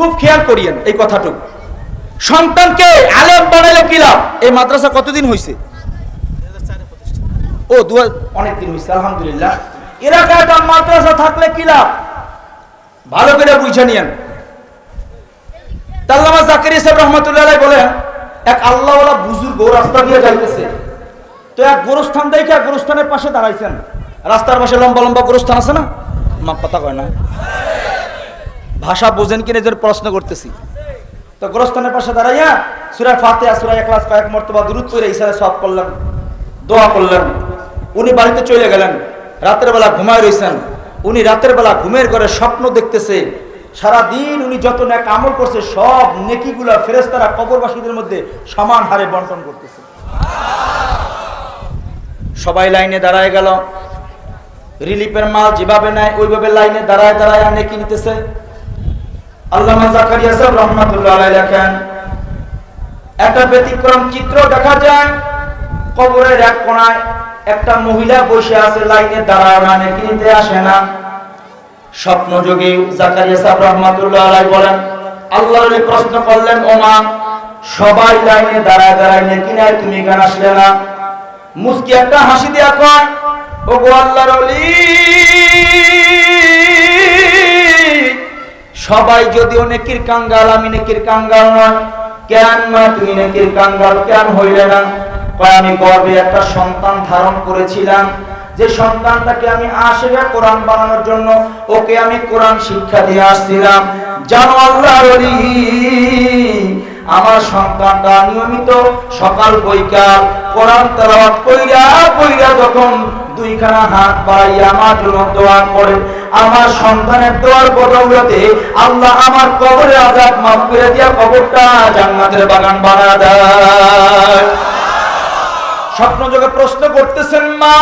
খুব খেয়াল করিয়েন এই কথাটুকু। সন্তানকে আলেম বানাইলে কি লাভ? এই মাদ্রাসা কতদিন হয়েছে ও দু অনেক দিন হয়েছে আলহামদুলিল্লাহ। এলাকায় একটা মাদ্রাসা থাকলে কি লাভ? ভালো করে বুঝে নিয়েন। তাল্লামা জাকির সাহেব রহমতুল্লাহ বলেন, এক আল্লাহওয়ালা বুজুর্গ রাস্তা দিয়ে যাইতেছে। তো এক গোরস্থান দেখে গোরস্থানের পাশে দাঁড়াইছেন। রাস্তার পাশে লম্বা লম্বা গোরস্থান আছে না? মা কথা কয় না? ভাষা বোঝেন কিনে যে প্রশ্ন করতেছি। তো গোরস্থানের পাশে দাঁড়াইয়া সুরার ফাতে সুরা ক্লাস কয়েক মর্তবা দূরত করে ইসারে সব করলেন দোয়া করলেন উনি বাড়িতে চলে গেলেন, রাতের বেলা ঘুমায় রয়েছেন উনি রাতের বেলা ঘুমের ঘরে স্বপ্ন দেখতেছে সারা দিন উনি যত ন্যাক আমল করছে, সব নেকিগুলা ফেরেস্তারা কবরবাসীদের মধ্যে সমান হারে বন্টন করতেছে। সবাই লাইনে দাঁড়ায় গেল। রিলিফের মাল যেভাবে নেয়, ওইভাবে লাইনে দাঁড়ায় দাঁড়ায় নেকি নিতেছে। আল্লামা জাকারিয়া সাহেব রহমাতুল্লাহ লেখেন, একটা ব্যতিক্রম চিত্র দেখা যায়, কবরের এক কোনায় একটা মহিলা বসে আছে লাইনে দাঁড়ায়, না নেকি আসে না। স্বপ্ন যোগে জাকারিয়া সাহেব রহমাতুল্লাহ আলাইহি বলেন, আল্লাহর প্রশ্ন করলেন, ওমা, সবাই লাইনে দাঁড়ায় দাঁড়ায় নেকি নেয় তুমি কেন আসলে না? মুস্কি একটা হাসি দিয়া কয় ও গো আল্লাহর ওলি সবাই যদিও নেকির কাঙ্গাল, আমি নেকির কাঙ্গাল নয় কেন মা, তুমি নেকির কাঙ্গাল কেন হইলে না? আমি গর্বে একটা সন্তান ধারণ করেছিলাম। যে সন্তানটাকে আমি আশেখা কোরআন বানানোর জন্য ওকে আমি কোরআন শিক্ষা দিয়ে আসছিলাম। জানো আল্লাহর আমার সন্তানটা নিয়মিত সকাল বৈকাল কোরআন তেলাওয়াত কইরা কইরা যখন দুইখানা হাত বাড়াইয়া জন্য দোয়া করে। আমার সন্তানের দোয়ার আল্লাহ আমার কবরে আজাদ মাফ করে দিয়া কবরটা জান্নাতের বাগান বানা দেয়। স্বপ্ন প্রশ্ন করতেছেন, মা,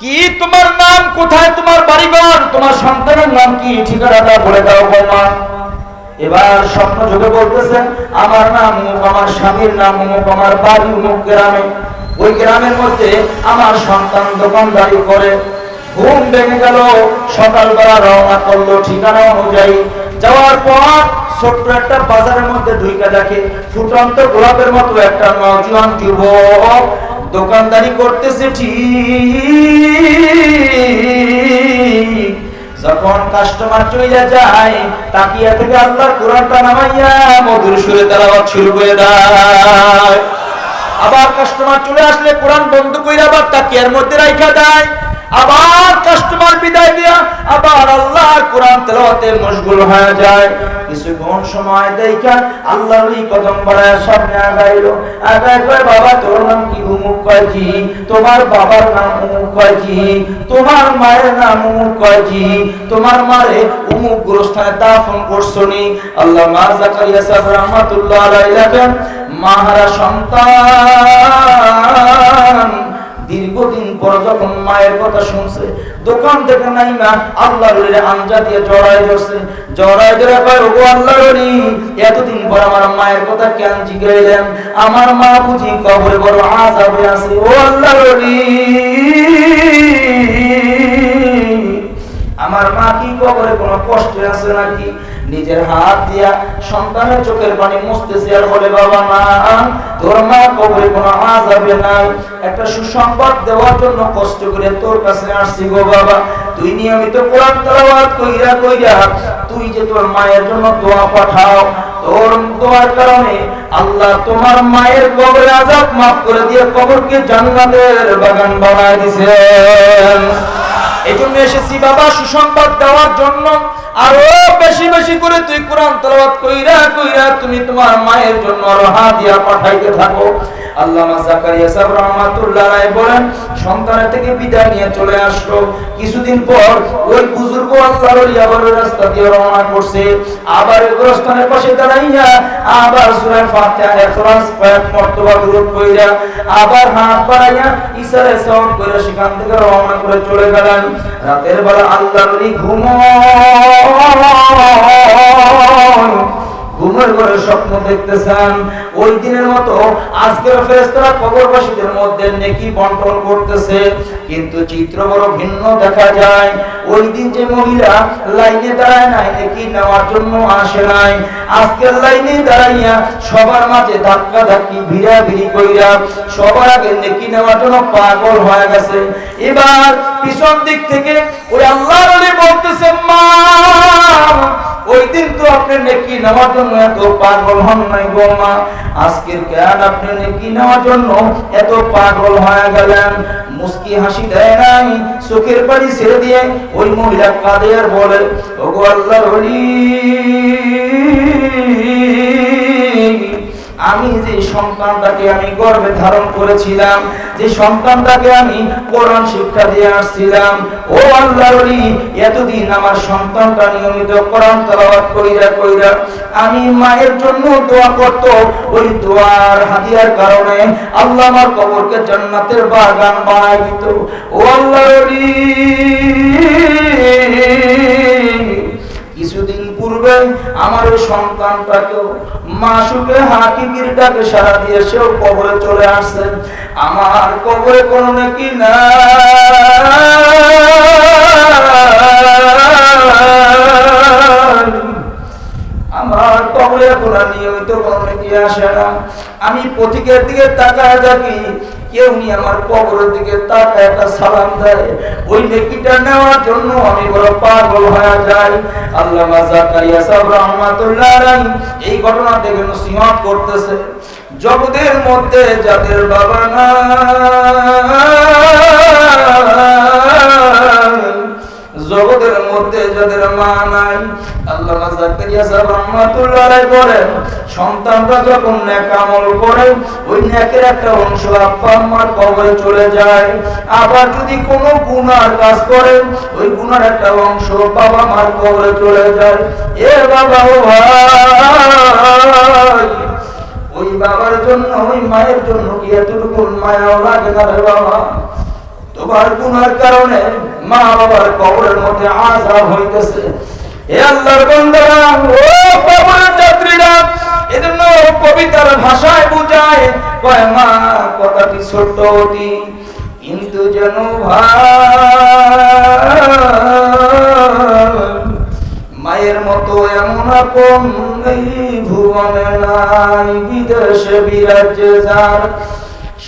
কি তোমার নাম? কোথায় তোমার বাড়িঘর? তোমার সন্তানের নাম কি? ঠিকানাটা বলে দাও মা। এবার স্বপ্ন যোগে বলতেছেন, আমার নাম আমার স্বামীর নাম আমার বাড়ি গ্রামে। ওই গ্রামের মধ্যে আমার সন্তান দোকানদারি করে, ঘুম ভেঙে গেল, সকালবেলা রওনা করল ঠিকানা অনুযায়ী। যাওয়ার পর ছোট্ট একটা বাজারের মধ্যে ঢুকে দেখে ফুটন্ত গোলাপের মতো একটা নজওয়ান যুবক দোকানদারি করতেছে ঠিক। যখন কাস্টমার চলে যায়, তাকিয়া থেকে আল্লাহ কোরআনটা নামাইয়া মধুর সুরে তেলাওয়াত শুরু করে দেয়। আবার কাস্টমার চলে আসলে কোরআন বন্ধ করে আবার এর মধ্যে রাইখা দেয়। আবার কাস্টমার বিদায় দিয়া আবার আল্লাহর কোরআন তেলাওয়াতে মশগুল হয়ে যায়। কিছুক্ষণ সময় দেখা আল্লাহর এই কদম বাড়ায় সামনে আগাইলো। আগাই কয়, বাবা, তোর নাম কি? উমুক কয়, জি। তোমার বাবার নাম? উমুক কয়, জি। তোমার মায়ের নাম? উমুক কয়, জি। তোমার মারে উমুক গোরস্থানে দাফন করছনি আল্লাহ মা জাকারিয়া সাহেব রহমাতুল্লাহ আলাইহি লেখেন, মাহারা সন্তান দীর্ঘদিন পর যখন মায়ের কথা শুনছে, দোকান থেকে নাই না আল্লাহর আঞ্জা দিয়ে জড়াই ধরছে। জড়াই ধরে কয়, ওগো আল্লাহর এতদিন পর আমার মায়ের কথা কেন জিগাইলেন? আমার মা বুঝি কবরে বড় আজাবে আছে। ও আল্লাহর আমার মা কি কবরে কোনো কষ্টে আছে নাকি? নিজের হাত দিয়া সন্তানের চোখের পানি মুছতেছে আর বলে, বাবা মা, তোর মা কবরে কোনো আজাবে নাই। একটা সুসংবাদ দেওয়ার জন্য কষ্ট করে তোর কাছে আসছি গো বাবা। তুই নিয়মিত কোরআন তেলাওয়াত কইরা কইরা তুই যে তোর মায়ের জন্য দোয়া পাঠাও, তোর দোয়ার কারণে আল্লাহ তোমার মায়ের কবরে আজাব মাফ করে দিয়ে কবরকে জান্নাতের বাগান বানায় দিছেন। এই জন্য এসেছি বাবা, সুসংবাদ দেওয়ার জন্য। আরও বেশি বেশি করে তুই কোরআন তেলাওয়াত কইরা কইরা তুমি তোমার মায়ের জন্য রহা দিয়া পাঠাইতে থাকো। আল্লামা জাকারিয়া সাহেব রহমাতুল্লাহ আলাইহি বলেন, সন্তানের থেকে বিদায় নিয়ে চলে আসলো। কিছুদিন পর ওই বুজুর্গ আল্লাহর ওলি আবার রাস্তা দিয়ে রওনা করছে। আবার গোরস্থানের পাশে দাঁড়াইয়া আবার সূরা ফাতিহা ইখলাস কয়েক মর্তবা দরুদ কইরা আবার হাত বাড়াইয়া ইশারায় সাউন্ড করে সেখান থেকে রওনা করে চলে গেলেন। রাতের বেলা আল্লাহর ওলি ঘুম ঘুমের ঘরে স্বপ্ন দেখতেছেন। ওই দিনের মতো আজকের কবরবাসীদের মধ্যে নেকি বন্টন করতেছে, কিন্তু চিত্র বড় ভিন্ন দেখা যায়। ওই দিন যে মহিলা লাইনে দাঁড়ায় নাই, নেকি নেওয়ার জন্য আসে নাই। আজকের লাইনে দাঁড়াইয়া সবার মাঝে ধাক্কা ধাক্কি ভিড়া ভিড়ি কইরা সবার আগে নেকি নেওয়ার জন্য পাগল হয়ে গেছে। এবার পিছন দিক থেকে ওই আল্লাহর ওলি বলতেছে এত পাগল হয়ে গেলেন। মুস্কি হাসি দেয় নাই, চোখের পানি ছেড়ে দিয়ে ওই মহিলা কাঁদে আর বলে, ওগো আল্লাহর ওলি আমি যে সন্তানটাকে আমি গর্ভে ধারণ করেছিলাম, যে সন্তানটাকে আমি কোরআন শিক্ষা দিয়ে আসছিলাম, ও আল্লাহর এতদিন আমার সন্তানটা নিয়মিত কোরআন তেলাওয়াত কইরা কইরা আমি মায়ের জন্য দোয়া করত। ওই দোয়ার হাদিয়ার কারণে আল্লাহ আমার কবরকে জান্নাতের বাগান বানাই দিত। ও আল্লাহর কিছুদিন পূর্বে আমার ওই সন্তানটাকেও মাসুকে হাকিকির ডাকে সারা দিয়ে সেও কবরে চলে আসছে। আমার কবরে কোনো নাকি না আমার কবরে আর নিয়মিত কোনো নাকি আসে না। আমি পথিকের দিকে তাকায় থাকি নিয়ে আমার কবরের দিকে তাকায় একটা সালাম দেয়। ওই নেকিটা নেওয়ার জন্য আমি বড় পাগল হয়ে যাই। আল্লামা জাকারিয়া সাহেব রহমাতুল্লাহ আলাইহি এই ঘটনা থেকে নসিহত করতেছে। জগতের মধ্যে যাদের বাবা না জগতের মধ্যে যাদের মা নাই, আল্লাহ জাকারিয়া সাহেব রহমাতুল্লাহ আলাইহি বলেন, সন্তানরা যখন নেক আমল করে, ওই নেকের একটা অংশ আব্বা আম্মার কবরে চলে যায়। আবার যদি কোনো গুনার কাজ করে, ওই গুনার একটা অংশ বাবা মার কবরে চলে যায়। এ বাবা ও ভাই, ওই বাবার জন্য, ওই মায়ের জন্য কি এতটুকু মায়াও লাগে না রে বাবা? তোমার গুনার কারণে মা বাবার কবরের মধ্যে আজাব হইতেছে। হে আল্লাহর বান্দারা, ও কবরের যাত্রীরা, এজন্য কবিতার ভাষায় বুঝায়, কয়, মা, কথাটি ছোট্ট অতি, কিন্তু যেন মায়ের মতো এমন আপন ভুবনে নাই, বিদেশে বিরাজ্যে যার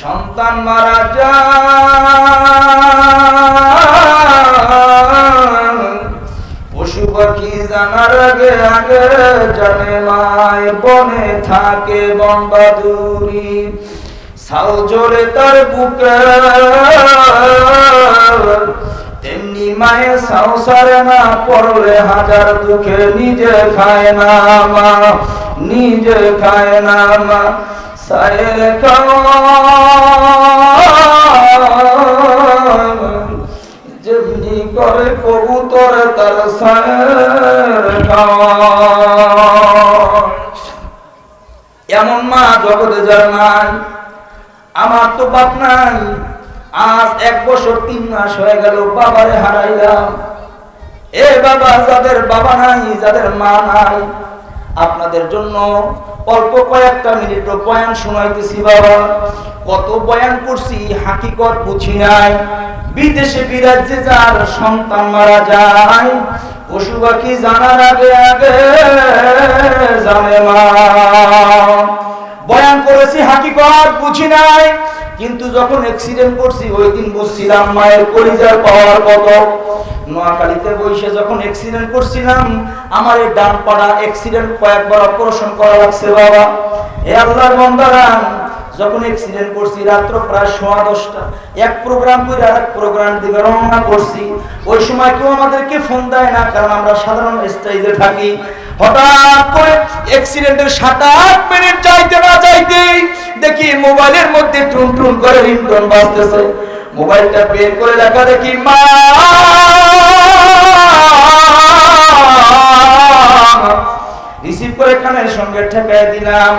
সন্তান মারা যায়। পশু পাখি জানার আগে আগে জানে মায় বনে থাকে বনবাদুরি। সাউ জোরে তার বুকে। তেমনি মায়ে সংসারে না, পড়লে হাজার দুঃখে নিজে খায় না মা, নিজে খায় না মা। সায়ের যেমনি এমন মা জগতে যার নাই, আমার তো বাপ নাই। আজ এক বছর তিন মাস হয়ে গেল, বাবারে হারাইলাম। এ বাবা, যাদের বাবা নাই, যাদের মা নাই, আপনাদের জন্য অল্প কয়েকটা মিনিট বয়ান শোনাইতেছি বাবা। কত বয়ান করছি, হাকিকত বুঝি নাই। বিদেশে বিরাজ্যে যার সন্তান মারা যায়, পশু পাখি জানার আগে আগে জানে মা। বয়ান করেছি, হাকিকত বুঝি নাই। কিন্তু যখন অ্যাক্সিডেন্ট করছি ওই দিন বুঝছিলাম মায়ের কলিজার পাওয়ার কত। নোয়াখালীতে বসে যখন অ্যাক্সিডেন্ট করছিলাম, আমার এই ডান পাড়া অ্যাক্সিডেন্ট কয়েকবার অপারেশন করা লাগছে বাবা। এ আল্লাহর বন্দারা, যখন অ্যাক্সিডেন্ট করছি, রাত্র প্রায় সোয়া দশটা, এক প্রোগ্রাম করে আর এক প্রোগ্রাম দিকে রওনা করছি। ওই সময় কেউ আমাদেরকে ফোন দেয় না, কারণ আমরা সাধারণ স্টেজে থাকি। হঠাৎ করে অ্যাক্সিডেন্টের সাত আট মিনিট যাইতে না যাইতেই দেখি মোবাইলের মধ্যে টুন টুন করে রিংটোন বাজতেছে। মোবাইলটা বের করে দেখা দেখি, মা! রিসিভ করে কানের সঙ্গে ঠেকাই দিলাম।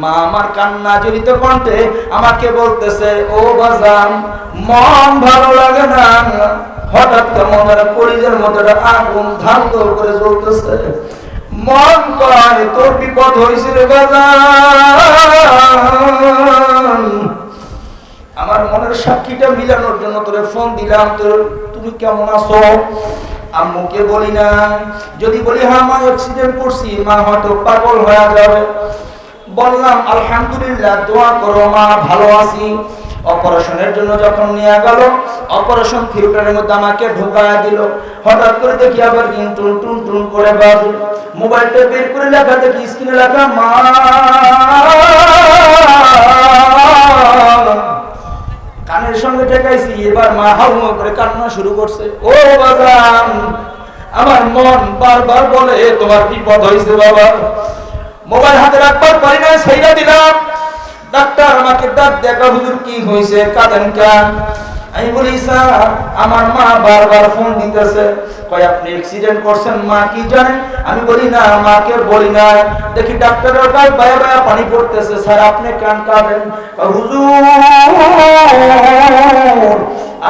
মা আমার কান্না জড়িত কণ্ঠে আমাকে বলতেছে, ও বাজান, মন ভালো লাগে না। হঠাৎ পরিজের মধ্যে একটা আগুন ধান করে জ্বলতেছে। মন কয় তোর বিপদ হয়েছে রে আমার মনের সাক্ষীটা মিলানোর জন্য তোরে ফোন দিলাম, তোর, তুমি কেমন আছো? আম্মুকে বলি না। যদি বলি হ্যাঁ মা অ্যাক্সিডেন্ট করছি, মা হয়তো পাগল হয়ে যাবে। বললাম, আলহামদুলিল্লাহ, দোয়া করো, মা, ভালো আছি। অপারেশনের জন্য যখন নিয়ে গেল, অপারেশন থিয়েটারের মধ্যে আমাকে ঢোকায় দিল। হঠাৎ করে দেখি আবার টুন টুন টুন করে বাজু। মোবাইলটা বের করে লেখা দেখি, স্ক্রিনে লেখা, মা কানের সঙ্গে ঠেকাইছি, এবার মা হাউ করে কান্না শুরু করছে। ও বাজান, আমার মন বারবার বলে তোমার বিপদ হয়েছে বাবা। মোবাইল হাতে রাখবার পারি না সেইটা দিলাম। ডাক্তার আমাকে ডাক দেখা হুজুর, কি হয়েছে কাঁদেন কেন? আমি বলি, স্যার, আমার মা বারবার ফোন দিতেছে। কয়, আপনি অ্যাক্সিডেন্ট করছেন, মা কি জানেন আমি বলি, না, মাকে বলি না দেখি ডাক্তারের গায়ে বায়া বায়া পানি পড়তেছে। স্যার, আপনি কেন কাঁদেন? হুজুর,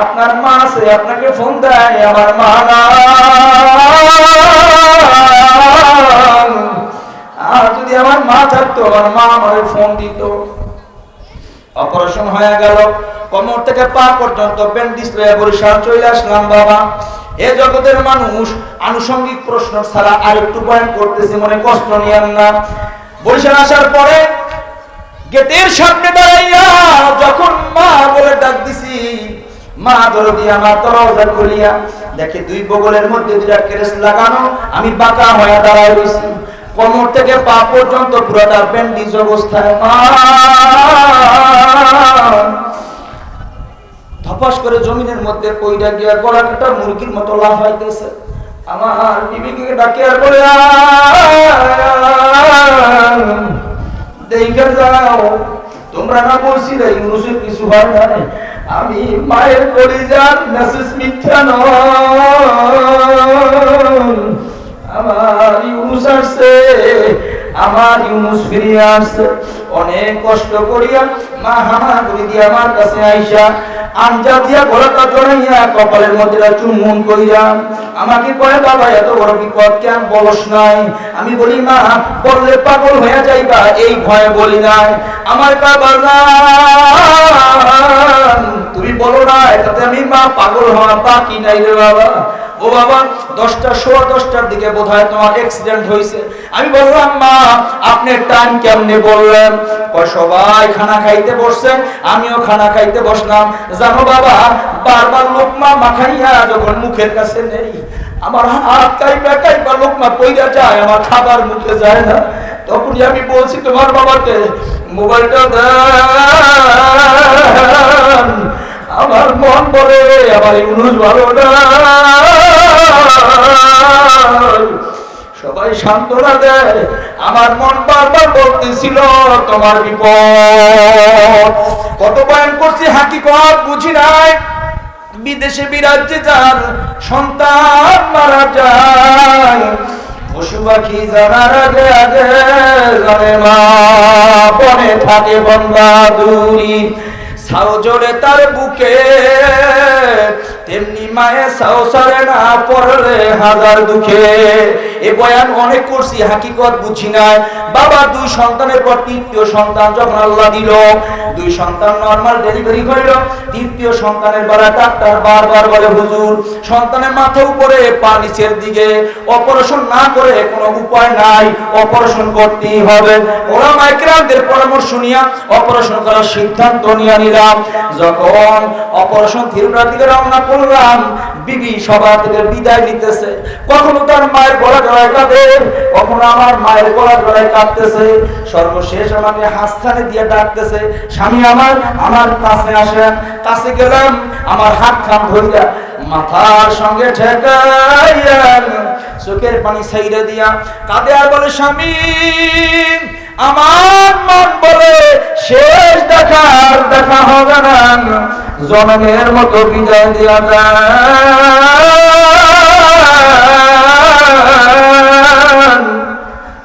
আপনার মা আছে, আপনাকে ফোন দেয়, আমার মা না আর যদি আমার মা থাকতো, আমার মা আমার ফোন দিত। অপারেশন হয়ে গেল। কোমর থেকে পা পর্যন্ত ব্যান্ডিজ লয়ে বরিশাল চলে আসলাম, বাবা। এ জগতের মানুষ আনুষঙ্গিক প্রশ্ন ছাড়া আর একটু বয়ান করতেছে, মনে কষ্ট নিয়েন না। বরিশাল আসার পরে গেটের সামনে দাঁড়াইয়া যখন মা বলে ডাক দিছি, মা দরদি আমার দরজা খুলিয়া দেখে দুই বগলের মধ্যে দুটা কেরেস লাগানো আমি বাঁকা হয়ে দাঁড়ায় রয়েছি কোমর থেকে পা পর্যন্ত পুরোটা ব্যান্ডিজ অবস্থায়, মা। ধপাস করে জমিনের মধ্যে পইরা গিয়া গলা কাটা মুরগির মতো লাফাইতেছে। আমার বিবিকে ডাকে আর বলে দেখে যাও, তোমরা না বলছিলে ইউনুসের কিছু হয় না আমি মায়ের কলিজার মেসেজ মিথ্যা নয়। আমার ইউনুস ফিরিয়ে আসছে। অনেক কষ্ট করিয়া মা হামা আমার কাছে আইসা আঞ্জা দিয়া গলাটা জড়াইয়া কপালের মধ্যে চুম্বন কইরা, আমাকে কয় বাবা, এত বড় বিপদ কেন বলস নাই? আমি বলি, মা বললে পাগল হয়ে যাইবা, এই ভয়ে বলি নাই। আমার বাবা না তুমি বলো না, এটাতে আমি মা পাগল হওয়া বাকি নাই রে বাবা। ও বাবা, দশটা, সোয়া দশটার দিকে বোধ হয় তোমার অ্যাক্সিডেন্ট হয়েছে আমি বললাম, মা, আপনি টাইম কেমনে বললেন? সবাই খানা খাইতে বসছেন, আমিও খানা খাইতে বসলাম। জানো বাবা, বারবার লোকমা মাখাইয়া যখন মুখের কাছে নেই, আমার হাত কাইবা কাইবা লোকমা পইরা যায়, আমার খাবার মুখে যায় না। তখনই আমি বলছি তোমার বাবাকে, মোবাইলটা দেন, আমার মন বলে, আমার ইউনুস ভালো না। সবাই সান্ত্বনা দেয়। আমার মন বারবার বলতেছিল, তোমার বিপদ। কত বয়ান করছি, হাকিকত বুঝি নাই। বিদেশে বিরাজ্যে যার সন্তান মারা যায়। পশু পাখি জানার আগে আগে জানে মা বনে থাকে বন্ধা দূরি সাও জোরে তার বুকে তেমনি মায়ে সাউসারে না পড়লে হাজার দুঃখে। বয়ান অনেক করছি, হাকিকত বুঝি নাই। বাবা, দুই সন্তানের পর তৃতীয় সন্তান যখন আল্লাহ দিল, দুই সন্তান নর্মাল ডেলিভারি হইল তৃতীয় সন্তানের বেলা ডাক্তার বারবার বলে, হুজুর, সন্তানের মাথা উপরে, পা নিচের দিকে। অপারেশন না করে কোনো উপায় নাই, অপারেশন করতেই হবে। ওরা মাইক্রামদের পরামর্শ নিয়ে অপারেশন করার সিদ্ধান্ত নিয়ে নিলাম। যখন অপারেশন দিকে রওনা করলাম বিবি সবার থেকে বিদায় নিতেছে। কখনো তার মায়ের গলা জড়ায় কাঁদে, কখনো আমার মায়ের গলা জড়ায় কাঁদতেছে। সর্বশেষ আমাকে হাসখানে দিয়ে ডাকতেছে, স্বামী আমার আমার কাছে আসেন, কাছে গেলাম, আমার হাত খান ধরিয়া, মাথার সঙ্গে ঠেকাইয়ান, চোখের পানি সাইরে দিয়া কাঁদে আর বলে, স্বামী আমার মন বলে শেষ দেখার দেখা হবে না। জনমের মতো বিদায় দিয়া যায়।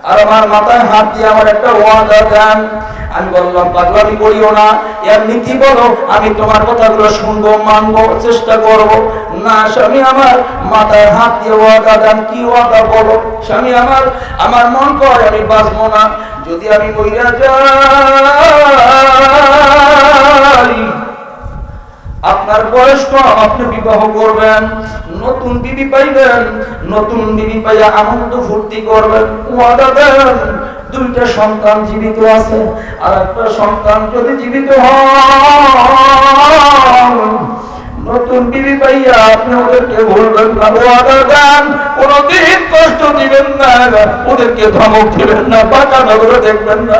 আর আমার মাথায় হাত দিয়ে আমার একটা ওয়াদা দেন। আমি বললাম, পাগলামি করিও না। এর নীতি বলো, আমি তোমার কথাগুলো শুনব, মানবো, চেষ্টা করব। না, স্বামী আমার, মাথায় হাত দিয়ে ওয়াদা দেন। কি ওয়াদা বলো? স্বামী আমার আমার মন করে আমি বাঁচবো না। যদি আমি মহিলা যাই আপনার বয়স কম আপনি বিবাহ করবেন, নতুন বিবি পাইবেন, নতুন বিবি পাইয়া আনন্দ ফুর্তি করবেন, ওয়াদা দেন, দুইটা সন্তান জীবিত আছে, আর একটা সন্তান যদি জীবিত হয় নতুন বিবি পাইয়া আপনি ওদেরকে বলবেন না, ওয়াদা দেন, কোনদিন কষ্ট দিবেন না, ওদেরকে ধমক দিবেন না বাঁকা নজরে দেখবেন না।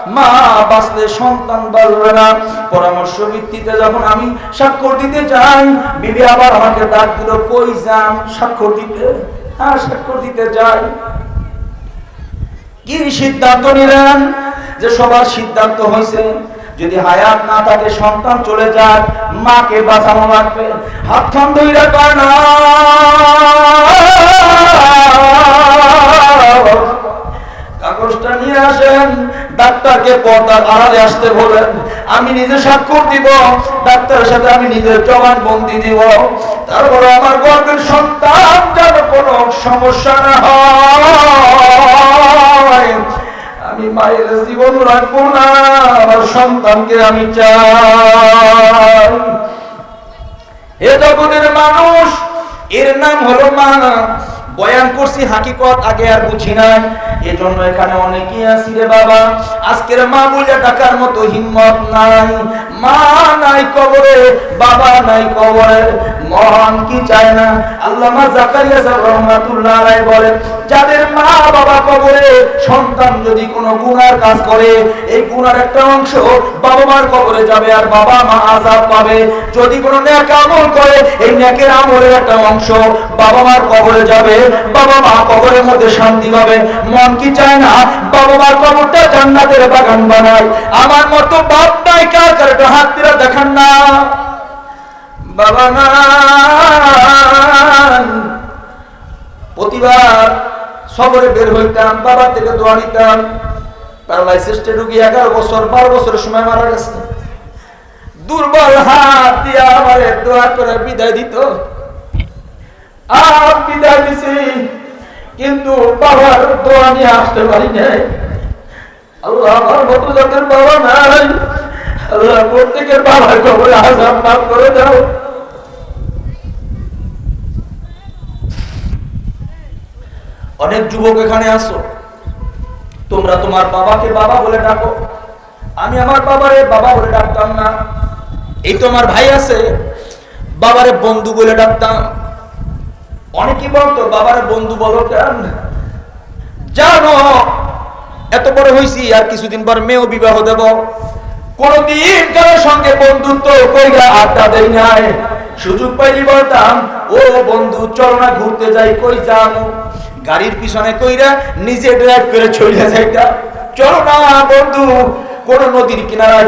মা বাঁচলে সন্তান বাঁচবে না। পরামর্শ ভিত্তিতে যখন আমি স্বাক্ষর দিতে চাই, বিবি আবার আমাকে ডাক দিল, কই যান, স্বাক্ষর দিতে? হ্যাঁ স্বাক্ষর দিতে যাই কি সিদ্ধান্ত নিলেন? যে সবার সিদ্ধান্ত হয়েছে। যদি হায়াত না থাকে, সন্তান চলে যাক, মাকে বাঁচানো লাগবে। হাত খান কয় না। কাগজটা নিয়ে আসেন, ডাক্তারকে পর্দার আড়ালে আসতে বলেন, আমি নিজে স্বাক্ষর দিব, ডাক্তারের সাথে আমি নিজের জবান বন্দি দিব। তারপরে আমার গর্বের সন্তান যেন কোনো সমস্যা না হয়। আমি মায়ের জীবন রাখব না, আমার সন্তানকে আমি চাই। এ জগতের মানুষ, এর নাম হলো মা। বয়ান করছি, হাকিকত আগে আর বুঝি নাই। এজন্য এখানে অনেকেই আছি রে বাবা। আজকের মা বলে ডাকার মতো হিম্মত নাই। মা নাই কবরে, বাবা নাই কবরে। মহান কি চায় না? আল্লামা জাকারিয়া সাহেব রহমাতুল্লাহ আলাইহি বলেন, যাদের মা বাবা কবরে, সন্তান যদি কোনো গুনার কাজ করে, এই গুনার একটা অংশ বাবা মার কবরে যাবে আর বাবা মা আজাব পাবে। যদি কোনো নেক আমল করে, এই নেকের আমলের একটা অংশ বাবা মার কবরে যাবে, বাবা মা কবরের মধ্যে শান্তি পাবে। মন কি চায় না? বাবা মার কবরটা জান্নাতের বাগান বানায়। আমার মতো বাপ নাই কার কার একটু হাত দিয়ে দেখান না, বাবা প্রতিবার বের হইতাম বাবার থেকে দোয়া নিতাম। এগারো বছর, বারো বছরের সময় মারা গেছে। দুর্বল হাত আমারে দোয়া করে বিদায় দিত। আর বিদায় দিছি, কিন্তু বাবার দোয়া নিয়ে আসতে পারি নাই। আল্লাহ আমার মতো যাদের বাবা নাই। প্রত্যেকের বাবার খবরে আজাব মাফ করে দাও। অনেক যুবক এখানে আসো। তোমরা তোমার বাবাকে বাবা বলে ডাকো। আমি আমার বাবারে বাবা বলে ডাকতাম না। এই তো আমার ভাই আছে, বাবারে বন্ধু বলে ডাকতাম। অনেকেই বলতো, বাবারে বন্ধু বলো কেন? জানো, এত বড় হইছি, আর কিছুদিন পর মেয়েও বিবাহ দেব। কোনদিন কারোর সঙ্গে বন্ধুত্ব কইরা আড্ডা দেই নাই। সুযোগ পাইলি বলতাম ও বন্ধু, চল না ঘুরতে যাই, কই যাম গাড়ির পিছনে কইরা নিজে ড্রাইভ করে চলে যাইতা। চলো না বন্ধু, কোন নদীর কিনারায়